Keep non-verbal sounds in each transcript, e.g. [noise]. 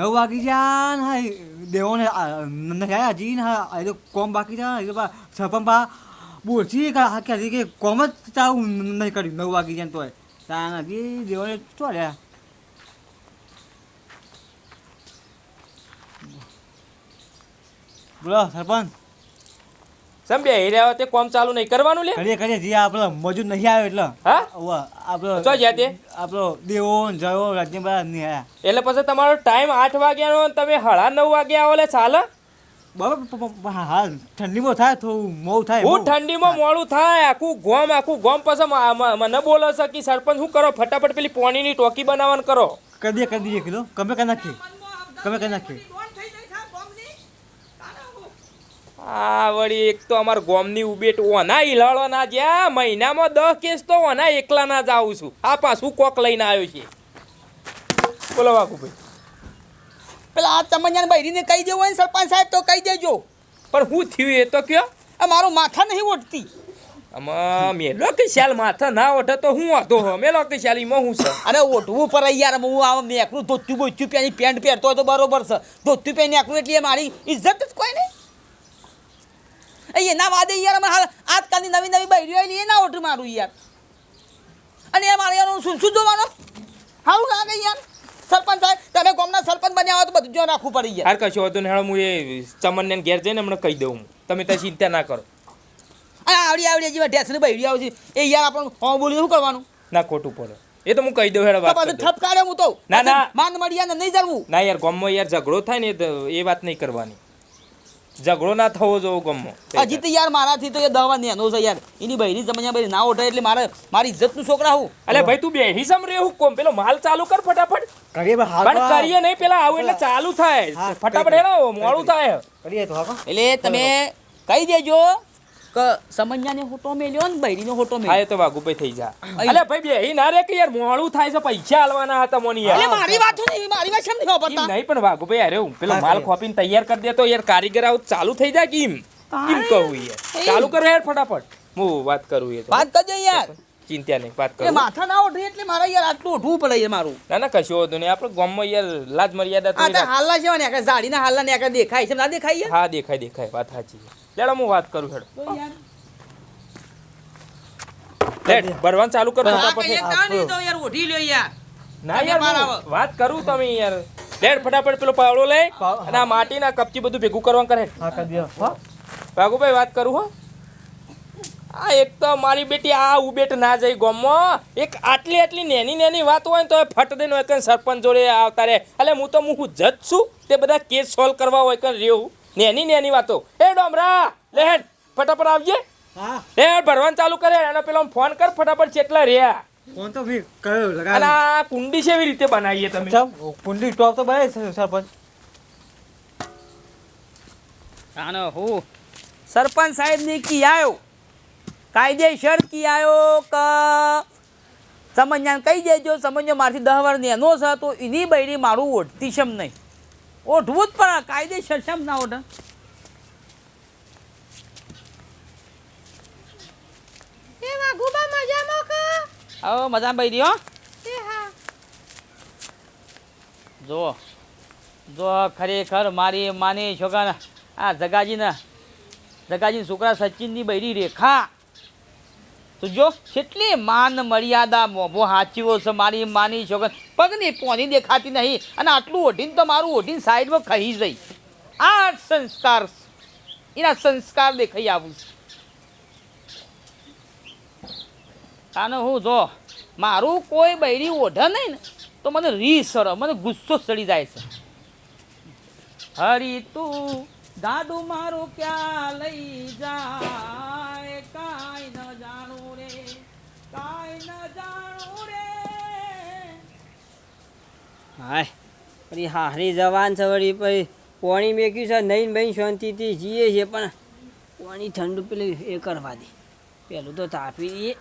નવ વાગી જા ને હા દેવોને નથી હજી ને હા એ તો કોમ બાકી છે એ તો બા સરપંચ પા બોલછી કા, હા, કે હજી કે, કોમ જ ચાલુ નહીં કર્યું, નવ વાગી જાય તોય. તાના હજી દેવોને શું રહ્યા બોલો, સરપંચ. સમ બે રહ્યા તે કોમ ચાલુ નહીં કરવાનું લે. કરીએ કરીએ. જે આપણો મજૂર નહીં આવ્યો એટલે. હા? આપણો ચો જ્યાં તે? આપણો દેવો જયો બધા નહીં આવ્યા એટલે પછી તમારો ટાઈમ આઠ વાગ્યાનો તમે હળા નવ વાગ્યા આવો લે ચાલે બરાબર હા ઠંડીમાં થાય થોડું મોડું થાય હું ઠંડીમાં મોડું થાય આખું ગોમ આખું ગોમ પછી મને બોલો છે કે સરપંચ શું કરો? ફટાફટ પેલી પોણીની ટોકી બનાવવાનું કરો. કરી દે કરી દઈએ કીધું. કમે કરી નાખીએ કમે કરી નાખીએ આ વળી એક તો અમાર ગોમની ઉબેટ ઓના હિલાળો ના જ્યાં મહિનામાં દસ કેસ તો ઓના એકલા ના જ આવું છું. આ પાછું કોક લઈને આવ્યો છે. બોલો વાઘુભાઈ. પેલા આ તમન્યાને બૈરીને કહી દેવું હોય ને સરપંચ સાહેબ તો કહી દેજો. પણ હું થયું એ તો કયો? આ મારું માથા નહીં ઓઢતી. આમાં મેલો કે શાલ માથા ના ઓઢે તો હું વાંધો હો? મેલો કે શાલ એમાં હું છે? અરે ઓઢવું પર યાર હું આ મેકરું ધોતું બોચ્યું પેની પેન્ટ પહેરતો હોય તો બરોબર છે. ધોતું પેની નાખવું એટલે મારી ઇજ્જત જ કોઈ નહીં. એના વાદે યાર અમે હાલ આજકાલની નવી નવી બૈરીઓ આવી એ ના મારું યાર. અને એ મારે એનું શું શું જોવાનો? સારું લાગે યાર. સરપંચ સાહેબ તમે ગામના સરપંચ બન્યા હોય તો બધું જો રાખવું પડી યાર. કશું કશો હતો ને હું એ ચમનને ઘેર જઈને હમણાં કહી દઉં. તમે ત્યાં ચિંતા ના કરો. આવડી આવડી જેવા ઢેસની બૈરી આવશે. એ યાર આપણને હોં બોલી શું કરવાનું? ના ખોટું પડે એ તો હું કહી દઉં હેડો વાત ઠપકારે હું તો. ના, ના. મળ્યા ને નહીં જવું ના યાર ગમમાં યાર ઝઘડો થાય ને એ વાત નહીં કરવાની. ઝઘડો ના થવો જોવો ગમો. હજી તો યાર મારાથી તો એ દવા નેનો છે યાર. એની બહેરી જમણ્યા બહેરી ના ઓઢે એટલે મારે મારી ઇજ્જતનું છોકરા હું. અલે ભાઈ તું બેહી સમ રે હું કોમ. પેલો માલ ચાલુ કર ફટાફટ. કરીએ પણ પણ કરીએ નહીં પેલા આવું એટલે ચાલુ થાય. ફટાફટ કઈ મોડું થાય. કરીએ તો હા એટલે તમે કહી દેજો કે સમન્યાને હોટો મેલ્યો ને બૈરીનો હોટો મેલ્યો. હા એ તો વાઘુભાઈ થઈ જા. અલે ભાઈ બેહી ના રે કે યાર મોડું થાય છે પૈસા આલવાના હતા મોની યાર. અલે મારી વાત નહીં મારી વાત એમ વાપરતા નહીં પણ વાઘુભાઈ અરે હું પેલો માલ. ખોપીને તૈયાર કરી દે તો યાર કારીગર આવું ચાલુ થઈ જાય કેમ કેમ કહું યાર? ચાલુ કરો યાર ફટાફટ. હું વાત કરું યાર વાત કરજો યાર. ચિંતા નહીં વાત કરું. માથા ના ઓઢી એટલે મારે યાર આટલું ઓઢવું પડે યાર મારું. ના ના કશું હોતું નહીં. આપણે ગામમાં યાર લાજ મર્યાદા તો હાલના છે ને આખા ઝાડીના હાલના ને આખા દેખાય છે ના દેખાય હા દેખાય દેખાય. વાત સાચી લેડો હું વાત કરું હેડ. તો લેડ ભરવાનું ચાલુ કરો ફટાફટ. તો યાર ઓઢી લ્યો યાર. ના તમે યાર. વાત કરું તમે યાર. લેડ ફટાફટ પેલો પાવડો લે અને આ માટીના કપચી બધું ભેગું કરવાનું કરે. હા કરી દો. હા. ભાગુભાઈ વાત કરું હો. આ એક તો મારી બેટી આ ઉબેટ ના જઈ ગોમમાં. એક આટલી આટલી નેની નેની વાત હોય ને તો ફટ દઈને હોય કે સરપંચ જોડે આવતા રે એટલે હું તો હું જજ છું. તે બધા કેસ સોલ્વ કરવા હોય કે રેવું નેની નેની વાતો. એ ડોમરા લેહેડ ફટાફટ આવજે. હા. લે ભરવાનું ચાલુ કરે. અને પેલો ફોન કર ફટાફટ ચેટલા રહ્યા. ફોન તો મેં કયો. આ કુંડી કેવી રીતે બનાવીએ તમે? કુંડી ટોપ તો બનાવી છે, સરપંચ. આનો હું? સરપંચ સાહેબની કી આવ્યો કાયદેસર કિયાયો ક સમન્યાને કહી દેજો સમજો મારથી દહ વાર નેનો છે તો એની બૈરી મારું ઓઢતી શમ નહીં. ઓઢવું જ પણ કાયદેસર શમ ના ઓઢે. હવે મજા બૈરી હો. જો જો ખરેખર મારી માની છોકરા આ જગાજીના જગાજી છોકરા સચિનની બૈરી રેખા. તો જો કેટલી માન મર્યાદા મોભો હાચીવો છે, મારી માની છોકરા પગની પોની દેખાતી નહીં અને આટલું ઓઢીને તો મારું ઓઢીને સાઈડમાં ખહી જઈ. આ સંસ્કાર એના સંસ્કાર દેખાઈ આવું છે. આને હું જો, મારું કોઈ બૈરી ઓઢે નહીં ને, તો મને સર મને ગુસ્સો ચડી જાય છે. હરી તું દાદુ મારું ક્યાં લઈ જાય હાય. પછી હારી જવાન છે વળી પછી પાણી મેક્યું છે નહીં બહેન શાંતિથી જીએ છે, પણ પાણી ઠંડુ પેલું એ કરવા દે. પેલું તો તાપી દઈએ.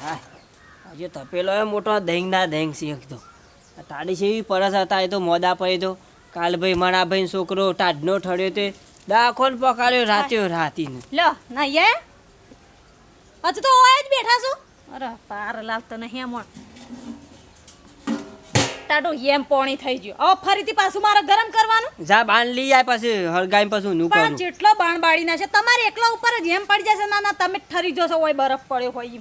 હા હજુ તપેલો એ મોટો ના દહેંગ છે તો. તાડી છે એવી પરસ હતા, એ તો મોદા પડી તો કાલ ભાઈ મણાભાઈ છોકરો ટાઢનો ઠળ્યો તે દાખોન પકાડ્યો રાતે રાતીને. લો ના હજુ તો ઓય જ બેઠા છો? અરે પાર લાગતો નહીં મોણ ટાટો એમ પોણી થઈ ગયું. હવે ફરીથી પાછું મારે ગરમ કરવાનું? જા બાણ લઈ જાય પછી હળગાઈ પછી નું પણ જેટલો બાણ બાળી ના છે તમારે એકલા ઉપર જ એમ પડી જશે. ના ના તમે જ ઠરી જશો. હોય બરફ પડ્યો હોય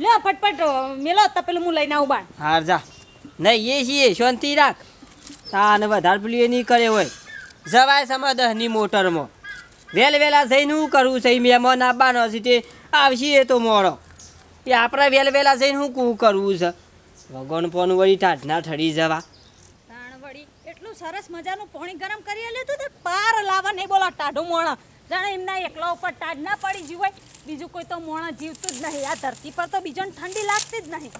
લ્યો ફટફટ મેલો તપેલું હું લઈને આવું બાણ હાર જા. નહીં એ છીએ શાંતિ રાખ. તાને વધારે પેલું એ નહીં કરે હોય. જવાય સમા દહની મોટરમાં. વેલ વેલા જઈને હું કરવું છે મહેમાન આવવાનો છે તે આવશે એ તો મોડો. એ આપણે વેલ વેલા જઈને હું કું કરવું છે? ભગવાન પોન વળી ટાઢના ઠરી જવા. તાણ વળી એટલું સરસ મજાનું પાણી ગરમ કરી લેતું તે પાર લાવવા નહીં બોલા ટાઢો મોણા. જાણે એમના એકલા ઉપર ટાઢ ના પડી ગયું હોય. બીજું કોઈ તો મોણા જીવતું જ નહીં. આ ધરતી પર તો બીજોને ઠંડી લાગતી જ નહીં.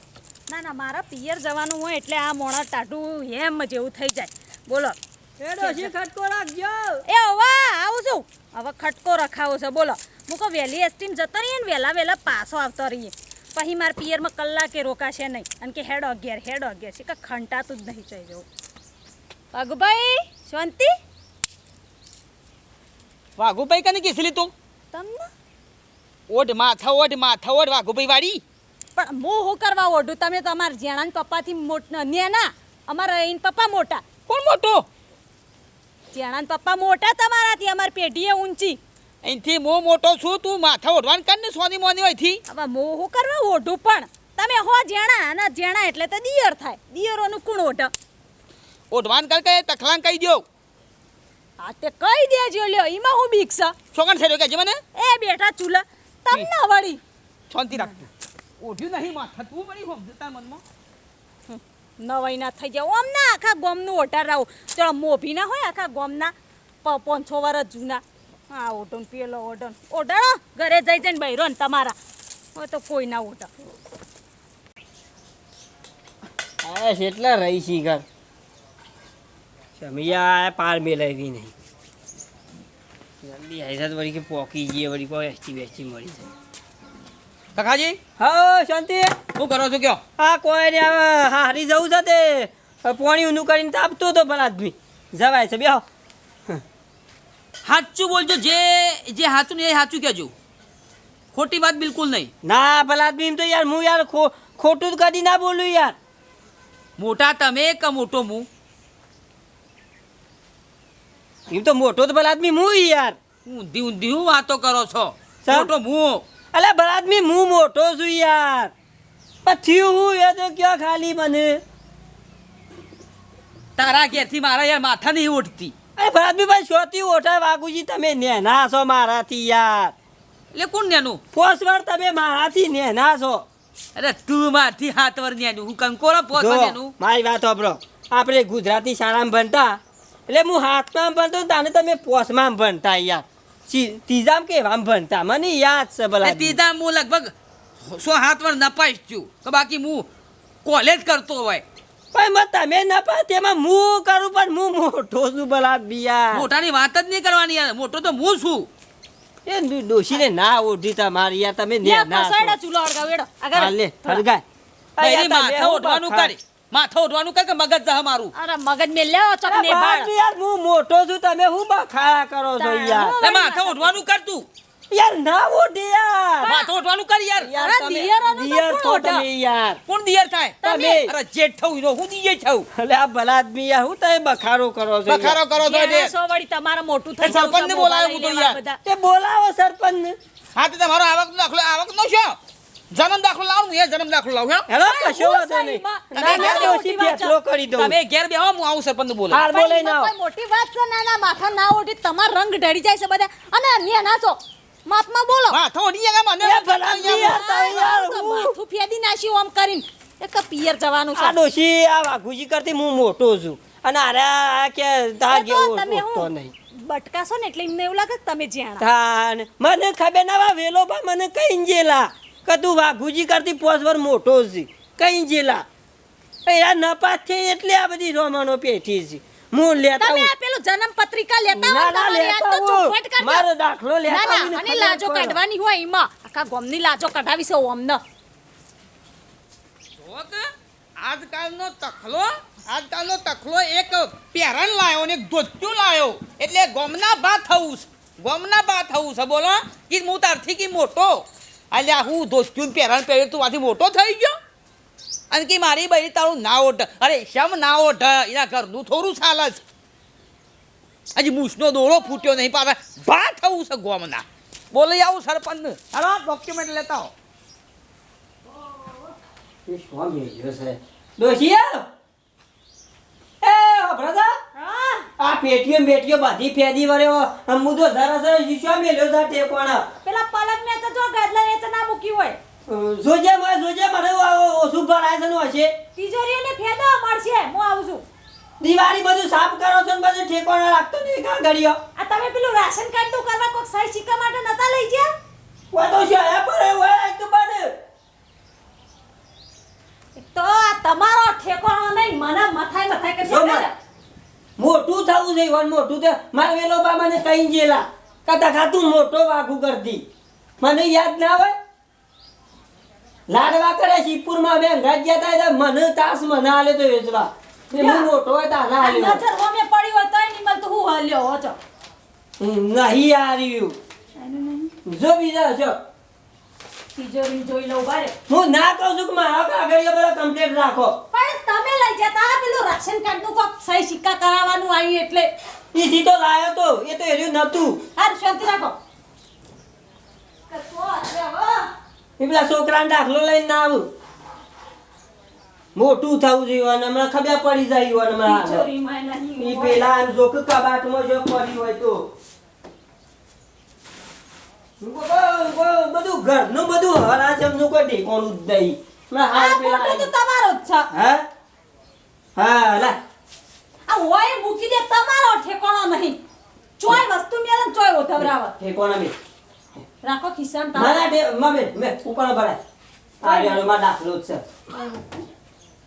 ના ના મારા પિયર જવાનું હોય એટલે આ મોણા ટાઢું એમ જેવું થઈ જાય. બોલો. ખટકો રાખજો. એ હવે આવું છું. હવે ખટકો રખાવો છે. બોલો. હું કહું વહેલી એસટીમ જતો રહીએ ને વહેલા વહેલા પાછો આવતો રહીએ. પછી મારા પિયરમાં કલાકે રોકાશે નહીં. અને કે હેડો અગિયાર હેડ અગિયાર છે. કે ખંટાતું જ નહીં જઈ જવું. પગભાઈ શાંતિ? વાઘુભાઈ કને કીસલી તું? તમને? ઓઢ માથા ઓઢ માથા ઓઢ વાઘુભાઈ વાળી પણ હું હું કરવા ઓઢું? તમે તો તમારા જેણાના પપ્પાથી મોટ નેના અમારા એન પપ્પા મોટા. કોણ મોટો? જેણાના પપ્પા મોટા તમારાથી. અમારી પેઢીએ ઊંચી. અહીંથી હું મોટો છું તું માથા ઓઢવાન કર ને સોની મોની હોયથી હવે હું કરવા ઓઢું પણ તમે હો જેણા અને જેણા એટલે તો દિયર થાય. દિયરોનું કોણ ઓઢ? ઓઢવાન કર કે તખલાન કહી દો હા તે કહી દેજો લ્યો એમાં હું બીક છે. છોકન થયો કે મને? એ બેટા ચૂલા તમને વળી. શાંતિ રાખતું ઓઢ્યું નહીં માથા તું વળી હોમ જતા મનમાં. નવાઈ ના થઈ જાવ આમ ના આખા ગોમનું ઓટાર રહો. ચલો મોભી ના હોય આખા ગોમના પાંચસો વર્ષ જૂના. હા ઓઢો પીએલો પેલો ઓઢો ઓઢાડો ઘરે જઈ જઈને બૈરો ને તમારા. હવે તો કોઈ ના ઓઢા. આ કેટલા રહી છી ઘર સમિયા પાર મેલાવી નહીં જલ્દી આઈસાત વળી કે પોકી જઈએ વળી કોઈ એસટી બેસટી મળી જાય. કાકાજી? હા શાંતિ. હું કરો છો કયો? હા કોઈ ને હવે હારી જવું છે તે. પોણી ઊંધું કરીને તાપતો તો પણ આદમી જવાય છે બેહો. સાચું બોલજો જે જે સાચું ને એ સાચું કહેજો. ખોટી વાત બિલકુલ નહીં. ના ભલા આદમી તો યાર હું યાર ખોટું કદી ના બોલું યાર. મોટા તમે કે મોટો હું? એમ તો મોટો તો ભલા આદમી હું યાર. ઊંધી ઊંધી હું વાતો કરો છો? મોટો હું? અલે ભલા આદમી હું મોટો છું યાર. પછી હું એ તો ક્યાં ખાલી મને? તારા ઘેરથી મારા યાર માથા નહીં ઉઠતી અરે ભલા આદમી ભાઈ શોથી ઓઠા વાગુજી તમે નેના છો મારાથી યાર. એટલે કોણ નેનું? પોસવર તમે મારાથી નેના છો. અરે તું મારથી હાથ વર નેનું. હું કંકોરો પોસ જો, નેનું? મારી વાત સાંભળો. આપણે ગુજરાતી શાળામાં ભણતા. એટલે હું હાથમાં ભણતો તાને તમે પોસમાં ભણતા યાર. ત્રીજામ ત્રીજામાં કેવામાં ભણતા? મને યાદ છે ભલા એ હું લગભગ સો હાથ વર નપાઈશ છું. કે બાકી હું કોલેજ કરતો હોય. પણ તમે ના પા તેમાં હું કરું પણ હું મોટો છું ભલા બિયા. મોટાની વાત જ નહીં કરવાની યાર. મોટો તો હું છું. એ ડોશીને ના ઓઢી તમારી યાર તમે ને ના છો. ચૂલો હળગાવો, એડો. આગળ. લે હળગાય. બૈરી માથા ઓઢવાનું કરે. માથા ઓઢવાનું કર કે મગજ જહ મારું. અરે મગજ મેં લ્યો અરે ચકને બાળ યાર હું મોટો છું તમે હું બખાળા કરો છો યાર? લે માથા ઉઠવાનું કર તું. યાર ના ઓઢી યાર. વાત ઉઠવાનું કર યાર. યાર તમે તો દિયર ઓઢા? તમે યાર. કોણ દિયર થાય? તમે. અરે જેઠ ઈનો હું દિયર થવું એટલે આ ભલા આદમી યાર હું તમે બખારો કરો છો બખારો કરો છો એટલે. સો વાળી તમારા મોટું થઈ સરપંચ ને છે, હું તો યાર. તે બોલાવો સરપંચ ને હા તે તમારો આવક દાખલો આવક નો છો? જન્મ દાખલો લાવું હું એ જન્મ દાખલો લાવું હેડો. હેલો કશો હું વાંધો નહીં. ના તમે ના છે. બેઠલો કરી દઉં. તમે ઘેર બેહો હું આવું સરપંચ બોલે હાલ બોલે ના મોટી વાત છે ના ના માથા ના ઓઢી તમાર રંગ ઢળી જાય છે બધા. અને ન્યા નાચો. માપમાં બોલો. માથા ઉડી ગયા મને એ ભલા યાર તમે યાર માથું ફેદી નાખ્યું આમ કરીને. એક પિયર જવાનું છે. આ ડોશી આ વાઘુજી કરતી હું મોટો છું. અને અરે આ કે તા ગયો તો નહીં. બટકાશો ને એટલે એમને એવું લાગે કે તમે જ્યાં તાન મને ખબર ના વા વેલો બા મને કઈ જેલા. કે તું વાઘુજી કરતી પોસ પર મોટો છે. કઈ જેલા. એ આ નપાસ છે એટલે આ બધી રોમણો પેઠી છે. હું લેતા તમે હું આ પેલું જન્મ પત્રિકા લેતા ના તમારી આજ લેતા તો હું ચોખવટ કરજો. મારો દાખલો લેતા ના ના અને લાજો કાઢવાની હોય એમાં. આખા ગોમની લાજો કઢાવી છે ઓમને જોક આજકાલનો તખલો આજકાલનો તખલો એક પેરણ લાયો ને એક ધોત્યું લાયો. એટલે ગોમના બા થવું છે ગોમના બા થવું છે બોલો. કે હું તારથી કે મોટો. અલ્યા હું ધોત્યું ને પેરણ પહેર્યું તું આથી મોટો થઈ ગયો? અને કે મારી બહેરી તારું ના ઓઢ. અરે શમ ના ઓઢ? એના ઘરનું થોડું ચાલે જ. હજી મૂસનો દોડો ફૂટ્યો નહીં પાછા ભા થવું છે ગોમના. બોલી આવું સરપંચ. હાલો ડોક્યુમેન્ટ લેતા હા આ પેટીઓ બેટીઓ બધી ફેદી વર્યો સરસ મેલ્યો છે ટેકોણા. પેલા પલક ને તો જો ગદલા ને તો ના મૂકી હોય. જોજે મોય જોજે મને આ ઓછું ભરાય છે નું હશે. તિજોરીઓને ફેદો મળશે હું આવું છું. દિવાળી બધું સાફ કરો છો ને બધું ઠેકોણા રાખતો નહીં કા ઘડીઓ આ તમે પેલું રાશન કાર્ડ તો કરવા કોક સહી સિક્કા માટે નતા લઈ ગયા? વા તો છે હે પર હોય એક તો બને. તો આ તમારો ઠેકોણો નહીં મને મથાય મથાય કે છે મોટું થવું છે વન મોટું તે મારે વેલો બા મને કઈ જેલા કદા ખાતું મોટો વાઘું કરતી? મને યાદ ના હોય? લાડવા કરે શિવપુરમાં બે અંગાજ થાય તા મને તાસ મને આલે તો વેચવા. ને હું મોટો હોય તા ના આલ્યો નજર હોમે પડી હોય તોય નહીં મળતું હું હાલ્યો હોજો નહીં આર્યું જો બીજા જો. તિજોરી જોઈ લઉં બારે. હું ના કહું છું કે મારા કાગળિયા બધા કમ્પ્લીટ રાખો. પણ તમે લઈ જતા આ પેલું રાશન કાર્ડનું કોક સહી સિક્કા કરાવવાનું આવી એટલે. ઈથી તો લાયો તો એ તો એર્યું નતું. હાર શાંતિ રાખો. કસો હો. એ પેલા છોકરાને દાખલો લઈને ના આવું. મોટું થવું જોઈએ અને હમણાં ખબર પડી જાય હમણાં નહીં હોય. પેલા આમ કબાટમાં જો પડી હોય તો. બધું ઘરનું બધું હરાજમનું કોઈ ઠેકોણું જ નહીં. ફોટો તો તમારો જ છે. હા? હા લા. આ હોય મૂકી દે તમારો ઠેકોણો નહીં. ચોય વસ્તુ મેળ ચોય ઓઢવરાવે ઠેકોણા મેં રાખો ખિસ્સામાં ના ના બે મમ્મી મેં ઉપર ભરાય આ રહ્યો માં દાખલો છે.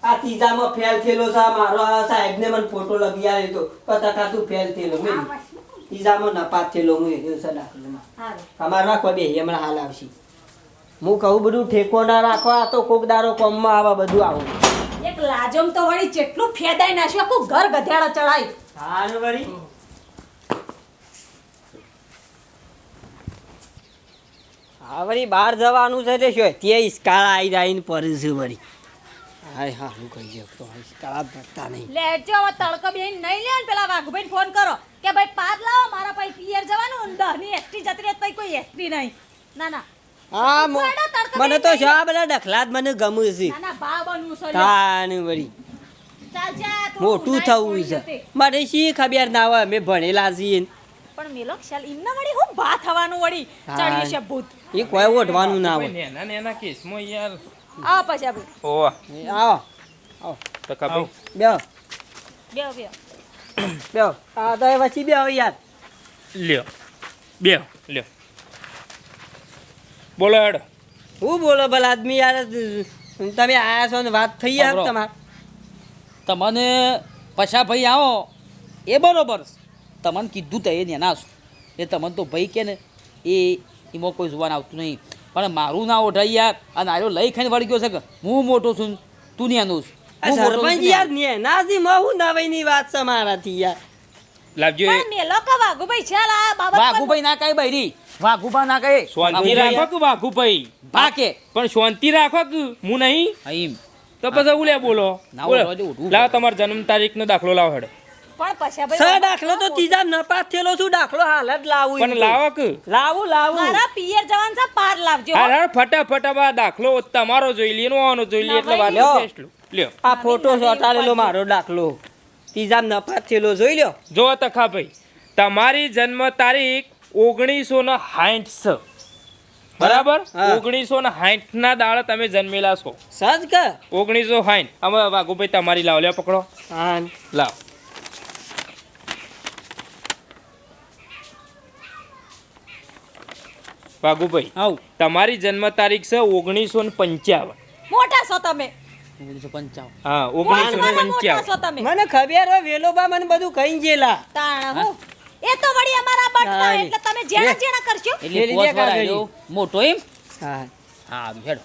આ ત્રીજામાં ફેલ થયેલો છે મારો સાહેબને મને ફોટો લગી આવ્યો તો કતા તું ફેલ થયેલો મેં ત્રીજામાં નપાત થયેલો હું એ છે દાખલોમાં. અમારે રાખવા બે હમણાં હાલ આવશે. હું કહું બધું ઠેકો ના રાખવા આ તો કોક દારો કોમમાં આવા બધું આવું. એક લાજમ તો વળી જેટલું ફેદાઈ નાખ્યું આખું ઘર ગધેડો ચડાય. હારું વળી. હા વળી બહાર જવાનું છે તે શું તે ઇસ્કાળા આવી આવીને પડે છે વળી. હાય હા હું કહી દઉં તો ઇસ્કાળા ભરતા નહીં. લેજો હવે તડકો બેન નહીં લે ને પેલા વાઘભાઈ ફોન કરો કે ભાઈ પાર લાવો મારા ભાઈ પિયર જવાનું દહની એસટી જતી રહે તોય કોઈ એસટી નહીં. ના ના. હા મને તો શા બધા ડખલા જ મને ગમે છે. ના ના છે વળી. મોટું થવું છે. મારે શી ખબર ના હોય અમે ભણેલા છીએ પણ મેલો ખ્યાલ ઇમના વળી હું બા થવાનું વળી. ચડ્યું છે ભૂત. એ કોઈ ઓઢવાનું ના હોય. નેના નેના કેસમાં યાર. આ પછી આપણે. ઓવા. આવો. આવો. તો બે બે બે બેહો આ તો એ વચ્ચે બેહો યાર. લ્યો. બે લ્યો. બોલો હેડ. હું બોલો ભલા આદમી યાર? તમે આયા છો ને વાત થઈ યાર તમાર તમારે. તમને પછા ભાઈ આવો. એ બરોબર તમને કીધું તો એ નેના છો એ તમને તો ભાઈ કે ને એ એમાં કોઈ જોવાનું આવતું નહીં. પણ મારું ના ઓઢાઈ યાર. અને આયો લઈ ખાઈને વળી ગયો છે કે હું મોટો છું તું નેનો છું છું, સરપંચ યાર નેનો. ને નાસી મહુ નવાઈની વાત છે મારાથી યાર. લાવજો એ. મેલો કે વાઘુભાઈ ચાલ આ બાબત વાઘુભાઈ ના કઈ બૈરી. વાઘુભા ના કઈ શાંતિ રાખો કે વાઘુભાઈ? ભાકે પણ શાંતિ રાખો કે હું નહીં? તો પછી ઉલે બોલો. લાવ તમારો જન્મ તારીખનો દાખલો લાવ હેડો. પણ પછી ભાઈ સર દાખલો તો ત્રીજા નપાસ થયેલો છું દાખલો હાલ જ લાવું પણ લાવો કે? લાવું લાવું. મારા પિયર જવાન છે પાર લાવજો. હાર ફટાફટ આ દાખલો તમારો જોઈ લે એનો જોઈ લે એટલે વાત લ્યો. લો. લ્યો. આ ફોટો ચોટાડેલો મારો દાખલો. ત્રીજા નપાસ થયેલો જોઈ લ્યો. જો તખા ભાઈ તમારી જન્મ તારીખ ઓગણીસો ને સાઠ છે બરાબર? ઓગણીસો ને સાઠ ના દાડા તમે જન્મેલા છો. સજ કે? ઓગણીસો સાઠ આમાં વાઘુભાઈ તમારી લાવ લ્યો પકડો. હા. લાવ. વાઘુભાઈ આવ. તમારી જન્મ તારીખ છે ઓગણીસો ને પંચાવન. મોટા છો તમે. ઓગણીસો પંચાવન. હા ઓગણીસો ને મોટા મોટા છો પંચાવન તમે. મને ખબર હોય વેલોબા મને બધું કહી ગયેલા. તાણ હું. એ તો વળી અમારા બટકા એટલે તમે જેણા જેણા કરશો. એટલે લીધે પોસ વાર કાગળી. આલ્યો. મોટો એમ? હા. હા હેડો.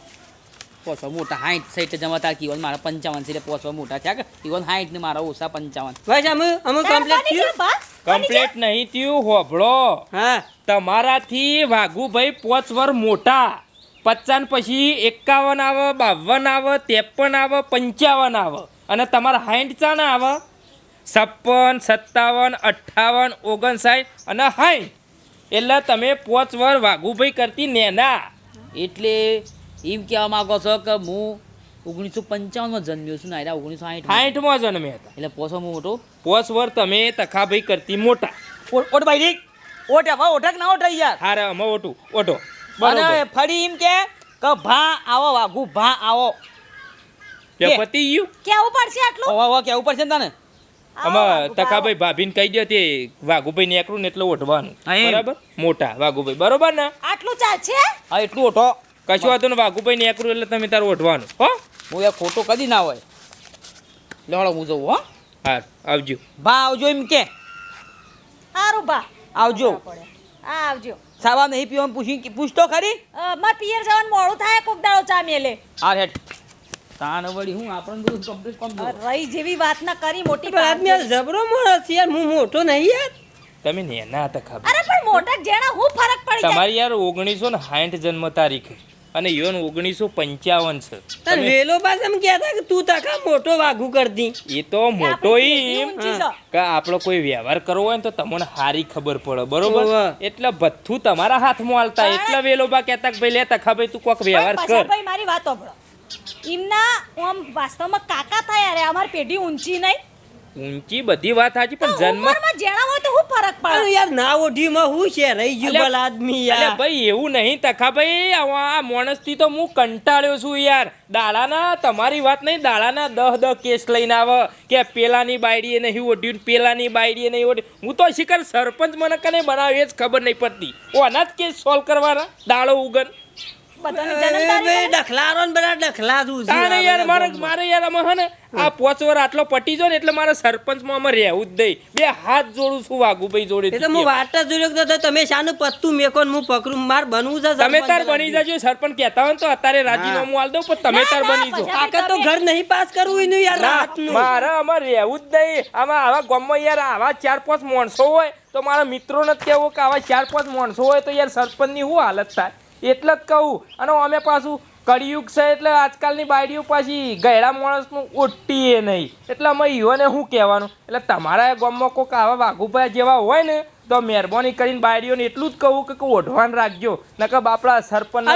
પોસવા મોટા હાઈટ સહિત જમા તાર કીવન મારા પંચાવન છે પોસવા મોટા થયા કે? કીવન હાઈટ ને મારા ઓછા પંચાવન. બસ અમે અમે કમ્પ્લીટ થયું? કમ્પ્લીટ નહીં થયું હોભળો. હા. તમારાથી વાઘુભાઈ પોચ વર મોટા. પચાસ પછી એકાવન આવે બાવન આવે ત્રેપન આવે પંચાવન આવે. અને તમારા હાઈટ ચાના આવે? છપ્પન સત્તાવન અઠ્ઠાવન ઓગણસાઠ અને હાઈટ. એટલે તમે પોચ વર વાઘુભાઈ કરતી નેના. એટલે એમ કહેવા માગો છો કે હું ઓગણીસો પંચાવનમાં જન્મ્યો છું ને ઓગણીસો સાઠ હાઈટમાં જન્મ્યા હતા. એટલે પોસો હું મોટો? પોસ વર તમે તખાભાઈ કરતી મોટા. ઓટ ભાઈ રીક ઓટ હવે ઓટક ના ઓટ યાર. હારે અમે ઓટું ઓટો અને ફરી એમ કે કે ભા આવો વાઘુ ભા આવો. કે? પતી ગયું? કેવું પડશે આટલું? હવે હવે કેવું પડશે તને? આમાં તકાભાઈ ભાભીને કહી દે તે વાઘુભાઈ નીકળું ને એટલે ઓઢવાનું. બરાબર? મોટા વાઘુભાઈ. બરોબર ને? આટલું ચાલશે? હા એટલું ઓઠો કશું વાંધો ને વાઘુભાઈ નીકળું એટલે તમે તારું ઓઢવાનું હો? હું યાર ખોટો કદી ના હોય. લેવડો હું જવું હો? હા આવજો. ભા આવજો એમ કે. સારું બા. આવજો. હા આવજો. સાવા નહીં પીવાનું પૂછી પૂછતો ખરી? માર પિયર જવાનું મોડું થાય કોક દાડો ચા મેલે. હા હેઠ. તાણ વળી હું આપણને બધું કમ્પ્લીટ કમ્પ્લીટ રહી જેવી વાત ના કરી મોટી પણ આદમી વાત. જબરો માણસ યાર હું મોટો નહીં યાર. તમે નેના હતા ખબર. અરે પણ મોટા જેણા હું ફરક પડી જાય? તમારી યાર ઓગણીસો ને સાઠ જન્મ તારીખ. અને યોન ઓગણીસો પંચાવન છે. વેલો પાસ એમ કહેતા કે તું તકા મોટો વાઘું કરતી. એ તો મોટો. કે આપણો કોઈ વ્યવહાર કરવો હોય ને તો તમને સારી ખબર પડે બરોબર. એટલે બધું તમારા હાથમાં હાલતા એટલે વેલો બા કહેતા કે ભાઈ લે તખા ભાઈ તું કોક વ્યવહાર કર. ભાઈ મારી વાત સાંભળો. એમના આમ વાસ્તવમાં કાકા થાય અરે અમારી પેઢી ઊંચી નહીં. ઊંચી બધી વાત સાચી પણ જન્મ ઉંમરમાં જેણા હોય તો હું ફરક પડે? યાર ના ઓઢીમાં હું છે? રહી ગયું અલ્યા- આદમી યાર. ભાઈ એવું નહીં તખા ભાઈ આ માણસથી તો હું કંટાળ્યો છું યાર. દાડાના તમારી વાત નહીં દાડાના દહ દહ કેસ લઈને આવે. કે પેલાની બાયડીએ નહીં ઓઢ્યું પેલાની બાયડીએ નહીં ઓઢ્યું. હું તો શિખર સરપંચ મને કને બનાવ્યો એ જ ખબર નહીં પડતી. ઓના જ કેસ સોલ્વ કરવાના દાડો ઉગન. ડખલારો ને બધા ડખલા છું. તાણે યાર મારે મારે યાર આમાં હે ને આ પોચ વર આટલો પટી જો ને એટલે મારે સરપંચમાં આમાં રહેવું જ દઈ બે હાથ જોડું છું વાઘુભાઈ જોડે એ હું વાટ જ જોઈ તો તમે શાનું પત્તું મેકો ને હું પકડું. માર બનવું છે તમે તાર બની જજો સરપંચ કહેતા હોય તો અત્યારે રાજીનામું આલ દઉં પણ તમે તાર બની જો કાકા તો ઘર નહીં પાસ કરવું એનું યાર ના રાતનું. મારે આમાં રહેવું જ નહીં. આમાં આવા ગામમાં યાર આવા ચાર પાંચ માણસો હોય તો મારા મિત્રોને નથી કહેવું કે આવા ચાર પાંચ માણસો હોય તો યાર સરપંચની શું હાલત થાય? એટલે જ કહું. અને અમે પાછું કળિયુગ છે એટલે આજકાલની બાયડીઓ પાછી ગયડા માણસનું ઓટીએ નહીં. એટલે અમે યુવાને શું કહેવાનું? એટલે તમારા ગામમાં કોઈક આવા વાઘુભાઈ જેવા હોય ને તો મહેરબાની કરીને બાયડીઓને એટલું જ કહું કે ઓઢવાન રાખજો. નકર બાપડા સરપંચ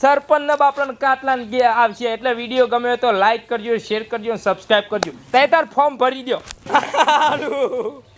સરપંચ ને બાપડા કાટલાને ગે આવશે. એટલે વીડિયો ગમે તો લાઈક કરજો શેર કરજો સબસ્ક્રાઇબ કરજો. તે તાર ફોર્મ ભરી દો [laughs]